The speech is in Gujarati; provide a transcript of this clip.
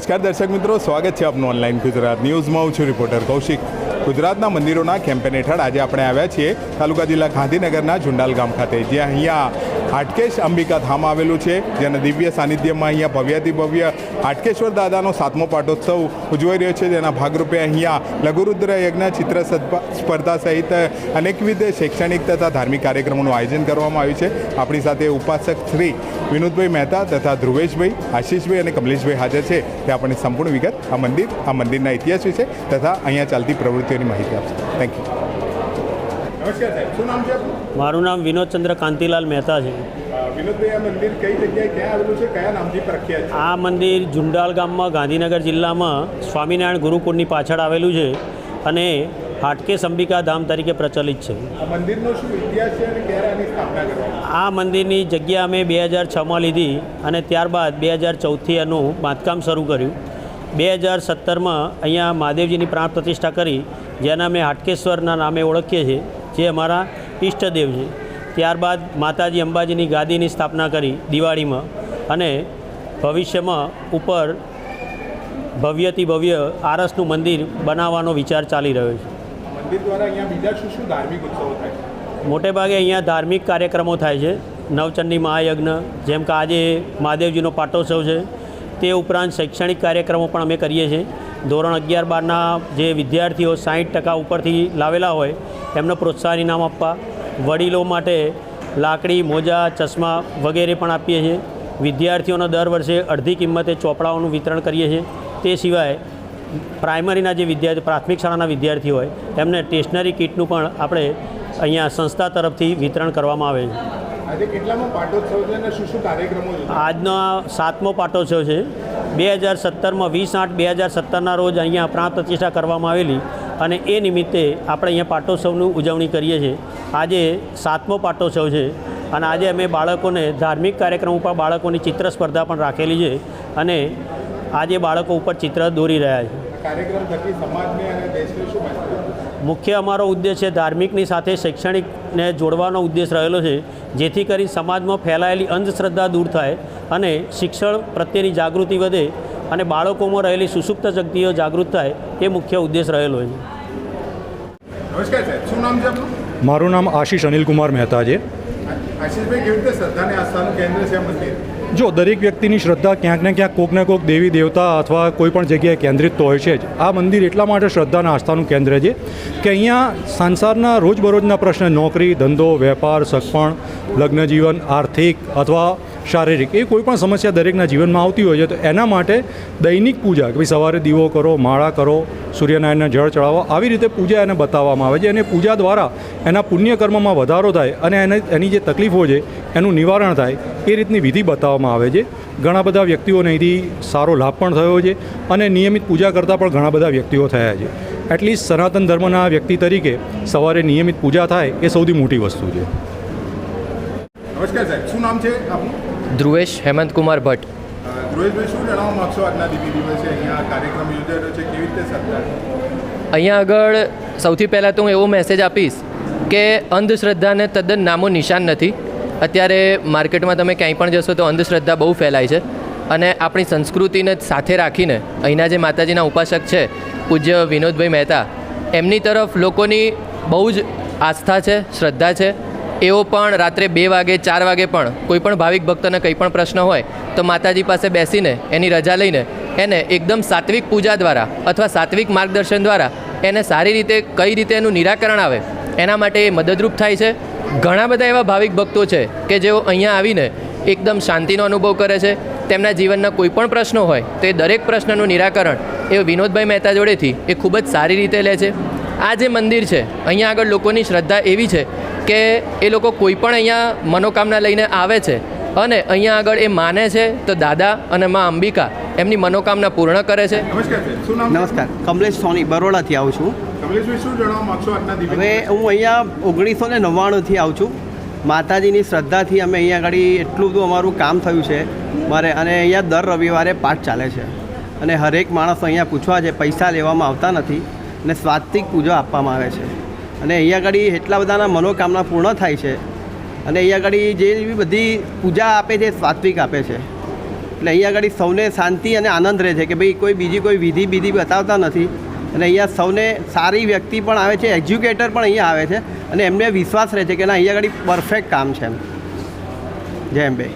નમસ્કાર દર્શક મિત્રો, સ્વાગત છે આપનું ઓનલાઈન ગુજરાત ન્યૂઝમાં. હું છું રિપોર્ટર કૌશિક. ગુજરાતના મંદિરોના કેમ્પેન હેઠળ આજે આપણે આવ્યા છીએ તાલુકા જિલ્લા ગાંધીનગરના ઝુંડાલ ગામ ખાતે. જ્યાં અહીંયા હાટકેશ અંબિકા ધામ આવેલું છે, જેના દિવ્ય સાનિધ્યમાં અહીંયા ભવ્યાતિ ભવ્ય હાટકેશ્વર દાદાનો સાતમો પાટોત્સવ ઉજવાઈ રહ્યો છે. જેના ભાગરૂપે અહીંયા લઘુરુદ્ર યજ્ઞ, ચિત્ર સ્પર્ધા સહિત અનેકવિધ શૈક્ષણિક તથા ધાર્મિક કાર્યક્રમોનું આયોજન કરવામાં આવ્યું છે. આપણી સાથે ઉપાસક શ્રી વિનોદભાઈ મહેતા તથા ધ્રુવેશભાઈ, આશીષભાઈ અને કમલેશભાઈ હાજર છે. તે આપણને સંપૂર્ણ વિગત આ મંદિર, આ મંદિરના ઇતિહાસ વિશે તથા અહીંયા ચાલતી પ્રવૃત્તિઓની માહિતી આપશે. થેન્ક યુ શું નામ વિનોદ મારું વિનોદચંદ્ર કાંતિલાલ મહેતા છે. આ મંદિર ઝુંડાલ ગામમાં ગાંધીનગર જિલ્લામાં સ્વામિનારાયણ ગુરુકુળની પાછળ આવેલું છે અને હાટકેશ અંબિકા ધામ તરીકે પ્રચલિત છે. આ મંદિરની જગ્યા અમે બે હજાર છમાં લીધી અને ત્યારબાદ બે હજાર ચૌદથી એનું બાંધકામ શરૂ કર્યું. બે હજાર સત્તરમાં અહીંયા મહાદેવજીની પ્રાણ પ્રતિષ્ઠા કરી જેના અમે હાટકેશ્વરના નામે ઓળખીએ છીએ. જે અમારા ઈષ્ટદેવ છે. ત્યારબાદ માતાજી અંબાજીની ગાદીની સ્થાપના કરી દિવાળીમાં અને ભવિષ્યમાં ઉપર ભવ્યથી ભવ્ય આરસનું મંદિર બનાવવાનો વિચાર ચાલી રહ્યો છે. મંદિર દ્વારા અહીંયા બીજા શું શું ધાર્મિક ઉત્સવો થાય મોટે ભાગે અહીંયા ધાર્મિક કાર્યક્રમો થાય છે. નવચંડી મહાયજ્ઞ જેમ કે આજે મહાદેવજીનો પાટોત્સવ છે તે ઉપરાંત શૈક્ષણિક કાર્યક્રમો પણ અમે કરીએ છીએ. ધોરણ અગિયાર બારના જે વિદ્યાર્થીઓ સાહીઠ ટકા ઉપરથી લાવેલા હોય, એમને પ્રોત્સાહન ઇનામ આપવા, વડીલો માટે લાકડી, મોજા, ચશ્મા વગેરે પણ આપીએ છીએ. વિદ્યાર્થીઓને દર વર્ષે અડધી કિંમતે ચોપડાઓનું વિતરણ કરીએ છીએ. તે સિવાય, પ્રાઇમરીના જે વિદ્યાર્થી, પ્રાથમિક શાળાના વિદ્યાર્થીઓ હોય, એમને સ્ટેશનરી કિટનું પણ આપણે અહીંયા સંસ્થા તરફથી વિતરણ કરવામાં આવે છે. આજે આજનો સાતમો પાટોત્સવ છે. બે હજાર સત્તરમાં વીસ આઠ બે હજાર સત્તરના રોજ અહીંયા પ્રાણ પ્રતિષ્ઠા કરવામાં આવેલી અને એ નિમિત્તે આપણે અહીંયા પાટોત્સવની ઉજવણી કરીએ છીએ. આજે સાતમો પાટોત્સવ છે અને આજે અમે બાળકોને ધાર્મિક કાર્યક્રમ ઉપર બાળકોની ચિત્ર સ્પર્ધા પણ રાખેલી છે અને આજે બાળકો ઉપર ચિત્ર દોરી રહ્યા છે. કાર્યક્રમ થકી સમાજને અને દેશને શું મેસેજ મુખ્ય અમારો ઉદ્દેશ છે ધાર્મિકની સાથે શૈક્ષણિકને જોડવાનો ઉદ્દેશ રહેલો છે જેથી કરી સમાજમાં ફેલાયેલી અંધશ્રદ્ધા દૂર થાય અને શિક્ષણ પ્રત્યેની જાગૃતિ વધે અને બાળકોમાં રહેલી સુસુપ્ત શક્તિઓ જાગૃત થાય એ મુખ્ય ઉદ્દેશ રહેલો છે. નમસ્કાર સાહેબ શું નામ છે આપનું? મારું નામ આશીષ અનિલકુમાર મહેતા છે જો, દરેક વ્યક્તિની શ્રદ્ધા ક્યાંક ને ક્યાંક કોઈક ને કોક દેવી, દેવતા અથવા કોઈ પણ જગ્યાએ કેન્દ્રિત તો હોય છે જ. આ મંદિર એટલા માટે શ્રદ્ધાના આસ્થાનું કેન્દ્ર છે કે અહીંયા સંસારના રોજબરોજના પ્રશ્ન, નોકરી, ધંધો, વેપાર, સગપણ, લગ્નજીવન, આર્થિક અથવા શારીરિક એ કોઈ પણ સમસ્યા દરેકના જીવનમાં આવતી હોય છે, તો એના માટે દૈનિક પૂજા કે ભાઈ સવારે દીવો કરો, માળા કરો, સૂર્યનારાયણને જળ ચડાવો, આવી રીતે પૂજા એને બતાવવામાં આવે છે. અને પૂજા દ્વારા એના પુણ્યકર્મમાં વધારો થાય અને એને એની જે તકલીફો છે, એનું નિવારણ થાય, એ રીતની વિધિ બતાવવામાં આવે છે. ઘણા બધા વ્યક્તિઓને અહીંથી સારો લાભ પણ થયો છે અને નિયમિત પૂજા કરતાં પણ ઘણા બધા વ્યક્તિઓ થયા છે. એટલીસ્ટ સનાતન ધર્મના વ્યક્તિ તરીકે સવારે નિયમિત પૂજા થાય, એ સૌથી મોટી વસ્તુ છે. નમસ્કાર સાહેબ, શું નામ છે આપનું? ધ્રુવેશ હેમંતકુમાર ભટ્ટ. ધ્રુવેશભાઈ શું જણાવવા માગશો આજના દિવ્ય દિવસે અહીંયા કાર્યક્રમ યોજાઈ રહ્યો છે. કેવી રીતે શ્રદ્ધા અહીંયા આગળ સૌથી પહેલાં તો હું એવો મેસેજ આપીશ કે અંધશ્રદ્ધાને તદ્દન નામો નિશાન નથી. અત્યારે માર્કેટમાં તમે ક્યાંય પણ જશો તો અંધશ્રદ્ધા બહુ ફેલાય છે. અને આપણી સંસ્કૃતિને સાથે રાખીને અહીંના જે માતાજીના ઉપાસક છે પૂજ્ય વિનોદભાઈ મહેતા એમની તરફ લોકોની બહુ જ આસ્થા છે શ્રદ્ધા છે. એઓ પણ રાત્રે બે વાગે, ચાર વાગે પણ કોઈ પણ ભાવિક ભક્તને કંઈ પણ પ્રશ્ન હોય, તો માતાજી પાસે બેસીને એની રજા લઈને એને એકદમ સાત્વિક પૂજા દ્વારા અથવા સાત્વિક માર્ગદર્શન દ્વારા એને સારી રીતે, કઈ રીતે એનું નિરાકરણ આવે, એના માટે એ મદદરૂપ થાય છે. ઘણા બધા એવા ભાવિક ભક્તો છે કે જેઓ અહીંયા આવીને એકદમ શાંતિનો અનુભવ કરે છે. તેમના જીવનના કોઈ પણ પ્રશ્નો હોય, તો એ દરેક પ્રશ્નનું નિરાકરણ એ વિનોદભાઈ મહેતા જોડેથી એ ખૂબ જ સારી રીતે લે છે. આ જે મંદિર છે અહીંયા આગળ લોકોની શ્રદ્ધા એવી છે કે એ લોકો કોઈ પણ અહીંયા મનોકામના લઈને આવે છે અને અહીંયા આગળ એ માને છે તો દાદા અને મા અંબિકા એમની મનોકામના પૂર્ણ કરે છે. નમસ્કાર સાહેબ શું નામ છે? નમસ્કાર કમલેશ સોની બરોડાથી આવું છું. હવે હું અહીંયા ઓગણીસો ને નવ્વાણુંથી આવું છું. માતાજીની શ્રદ્ધાથી અમે અહીંયા આગળ એટલું બધું અમારું કામ થયું છે મારે અને અહીંયા દર રવિવારે પાઠ ચાલે છે. અને હરેક માણસ અહીંયા પૂછવા છે પૈસા લેવામાં આવતા નથી. અને સ્વાત્વિક પૂજા આપવામાં આવે છે. અને અહીંયા આગળ એટલા બધાના મનોકામના પૂર્ણ થાય છે. અને અહીંયા આગળ જે બધી પૂજા આપે છે સ્વાત્વિક આપે છે. એટલે અહીંયા આગળ સૌને શાંતિ અને આનંદ રહે છે કે ભાઈ કોઈ બીજી કોઈ વિધિ બીધિ બતાવતા નથી. અને અહીંયા સૌને સારી વ્યક્તિ પણ આવે છે, એજ્યુકેટર પણ અહીંયા આવે છે અને એમને વિશ્વાસ રહે છે કે ના, અહીંયા આગળ પરફેક્ટ કામ છે એમ. જય અંબે